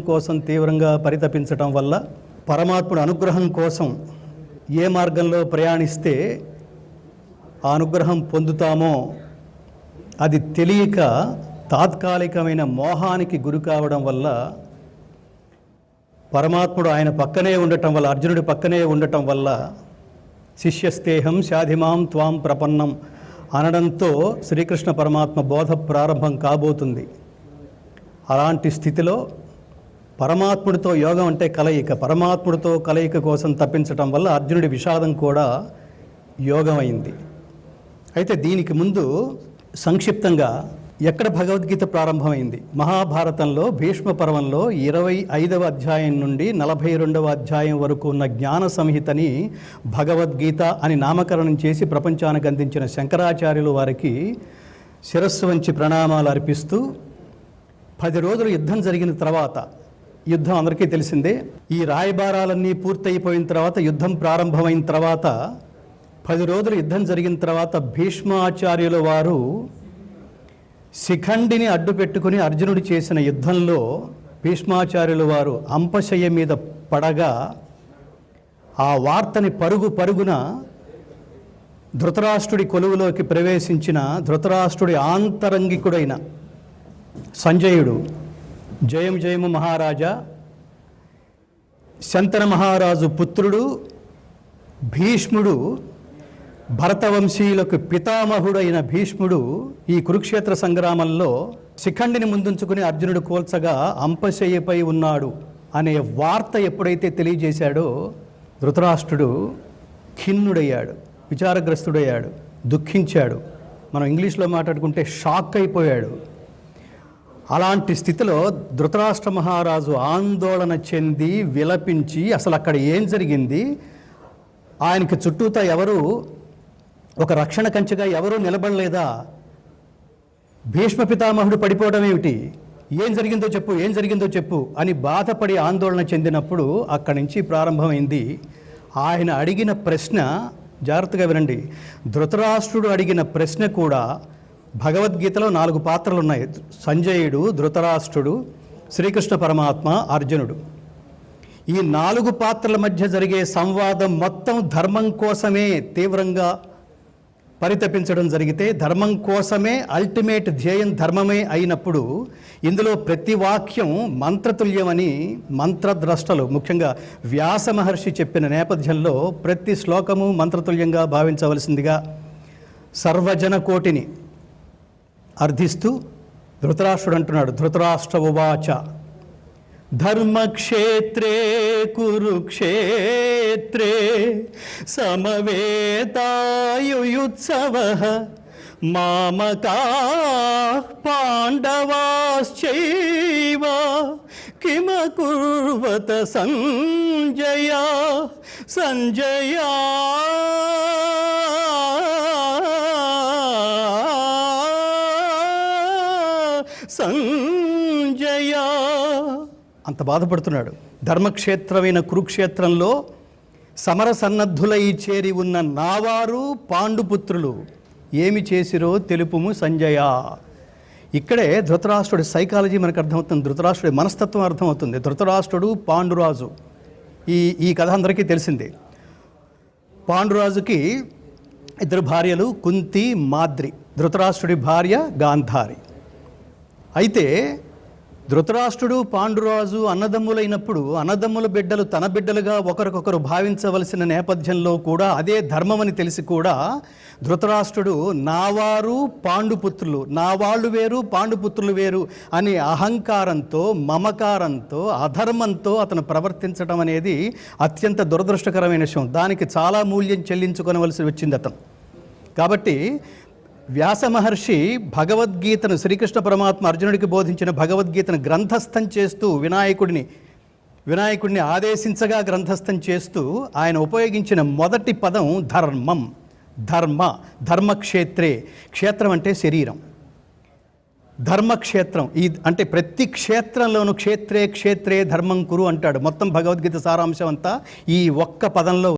కోసం తీవ్రంగా పరితపించటం వల్ల పరమాత్ముడు అనుగ్రహం కోసం ఏ మార్గంలో ప్రయాణిస్తే ఆ అనుగ్రహం పొందుతామో అది తెలియక తాత్కాలికమైన మోహానికి గురి కావడం వల్ల పరమాత్ముడు ఆయన పక్కనే ఉండటం వల్ల అర్జునుడి పక్కనే ఉండటం వల్ల శిష్యస్తేహం శాధిమాం త్వాం ప్రపన్నం అనడంతో శ్రీకృష్ణ పరమాత్మ బోధ ప్రారంభం కాబోతుంది. అలాంటి స్థితిలో పరమాత్ముడితో యోగం అంటే కలయిక. పరమాత్ముడితో కలయిక కోసం తప్పించటం వల్ల అర్జునుడి విషాదం కూడా యోగం అయింది అయితే దీనికి ముందు సంక్షిప్తంగా ఎక్కడ భగవద్గీత ప్రారంభమైంది? మహాభారతంలో భీష్మ పర్వంలో ఇరవై ఐదవ అధ్యాయం నుండి నలభై రెండవ అధ్యాయం వరకు ఉన్న జ్ఞాన సంహితని భగవద్గీత అని నామకరణం చేసి ప్రపంచానికి అందించిన శంకరాచార్యులు వారికి శిరస్సు వంచి ప్రణామాలు అర్పిస్తూ పది రోజులు యుద్ధం జరిగిన తర్వాత యుద్ధం అందరికీ తెలిసిందే. ఈ రాయబారాలన్నీ పూర్తయిపోయిన తర్వాత యుద్ధం ప్రారంభమైన తర్వాత పది రోజులు యుద్ధం జరిగిన తర్వాత భీష్మాచార్యుల వారు శిఖండిని అడ్డు పెట్టుకుని అర్జునుడు చేసిన యుద్ధంలో భీష్మాచార్యుల వారు అంపశయ్య మీద పడగా ఆ వార్తని పరుగు పరుగున ధృతరాష్ట్రుడి కొలువులోకి ప్రవేశించిన ధృతరాష్ట్రుడి ఆంతరంగికుడైన సంజయుడు జయం జయము మహారాజా. శంతన మహారాజు పుత్రుడు భీష్ముడు భరతవంశీయులకు పితామహుడైన భీష్ముడు ఈ కురుక్షేత్ర సంగ్రామంలో శిఖండిని ముందుంచుకుని అర్జునుడు కోల్చగా అంపశయ్యపై ఉన్నాడు అనే వార్త ఎప్పుడైతే తెలియజేశాడో ధృతరాష్ట్రుడు ఖిన్నుడయ్యాడు విచారగ్రస్తుడయ్యాడు దుఃఖించాడు. మనం ఇంగ్లీష్లో మాట్లాడుకుంటే షాక్ అయిపోయాడు. అలాంటి స్థితిలో ధృతరాష్ట్ర మహారాజు ఆందోళన చెంది విలపించి అసలు అక్కడ ఏం జరిగింది? ఆయనకి చుట్టూతా ఎవరు? ఒక రక్షణ కంచెగా ఎవరూ నిలబడలేదా? భీష్మ పితామహుడు పడిపోవడం ఏమిటి? ఏం జరిగిందో చెప్పు ఏం జరిగిందో చెప్పు అని బాధపడి ఆందోళన చెందినప్పుడు అక్కడి నుంచి ప్రారంభమైంది. ఆయన అడిగిన ప్రశ్న జాగ్రత్తగా వినండి. ధృతరాష్ట్రుడు అడిగిన ప్రశ్న కూడా భగవద్గీతలో నాలుగు పాత్రలు ఉన్నాయి సంజయుడు ధృతరాష్ట్రుడు శ్రీకృష్ణ పరమాత్మ అర్జునుడు. ఈ నాలుగు పాత్రల మధ్య జరిగే సంవాదం మొత్తం ధర్మం కోసమే తీవ్రంగా పరితపించడం జరిగితే ధర్మం కోసమే అల్టిమేట్ ధ్యేయం ధర్మమే అయినప్పుడు ఇందులో ప్రతి వాక్యం మంత్రతుల్యమని మంత్రద్రష్టలు ముఖ్యంగా వ్యాస మహర్షి చెప్పిన నేపథ్యంలో ప్రతి శ్లోకము మంత్రతుల్యంగా భావించవలసిందిగా సర్వజన కోటిని అర్థిస్తూ ధృతరాష్ట్రుడు అంటున్నాడు ధృతరాష్ట్ర ఉవాచ ధర్మక్షేత్రే కురుక్షేత్రే సమవేతాయుయుత్సవ మామకా పాండవాశ్చైవ కిమకుర్వత సంజయ సంజయా. అయ్యా అంత బాధపడుతున్నాడు. ధర్మక్షేత్రమైన కురుక్షేత్రంలో సమర సన్నద్ధులై చేరి ఉన్న నావారు పాండుపుత్రులు ఏమి చేసిరో తెలుపుము సంజయ. ఇక్కడే ధృతరాష్ట్రుడి సైకాలజీ మనకు అర్థమవుతుంది. ధృతరాష్ట్రుడి మనస్తత్వం అర్థమవుతుంది. ధృతరాష్ట్రుడు పాండురాజు. ఈ ఈ కథ అందరికీ తెలిసిందే. పాండురాజుకి ఇద్దరు భార్యలు కుంతి మాద్రి. ధృతరాష్ట్రుడి భార్య గాంధారి. అయితే ధృతరాష్ట్రుడు పాండురాజు అన్నదమ్ములైనప్పుడు అన్నదమ్ముల బిడ్డలు తన బిడ్డలుగా ఒకరికొకరు భావించవలసిన నేపథ్యంలో కూడా అదే ధర్మమని తెలిసి కూడా ధృతరాష్ట్రుడు నావారు పాండుపుత్రులు నా వాళ్ళు వేరు పాండుపుత్రులు వేరు అనే అహంకారంతో మమకారంతో అధర్మంతో అతను ప్రవర్తించడం అనేది అత్యంత దురదృష్టకరమైన విషయం. దానికి చాలా మూల్యం చెల్లించుకోనవలసి వచ్చింది అతను. కాబట్టి వ్యాస మహర్షి భగవద్గీతను శ్రీకృష్ణ పరమాత్మ అర్జునుడికి బోధించిన భగవద్గీతను గ్రంథస్థం చేస్తూ వినాయకుడిని వినాయకుడిని ఆదేశించగా గ్రంథస్థం చేస్తూ ఆయన ఉపయోగించిన మొదటి పదం ధర్మం. ధర్మ ధర్మక్షేత్రే. క్షేత్రం అంటే శరీరం. ధర్మక్షేత్రం ఈ అంటే ప్రతి క్షేత్రంలోనూ క్షేత్రే క్షేత్రే ధర్మం కురు అంటాడు. మొత్తం భగవద్గీత సారాంశం అంతా ఈ ఒక్క పదంలో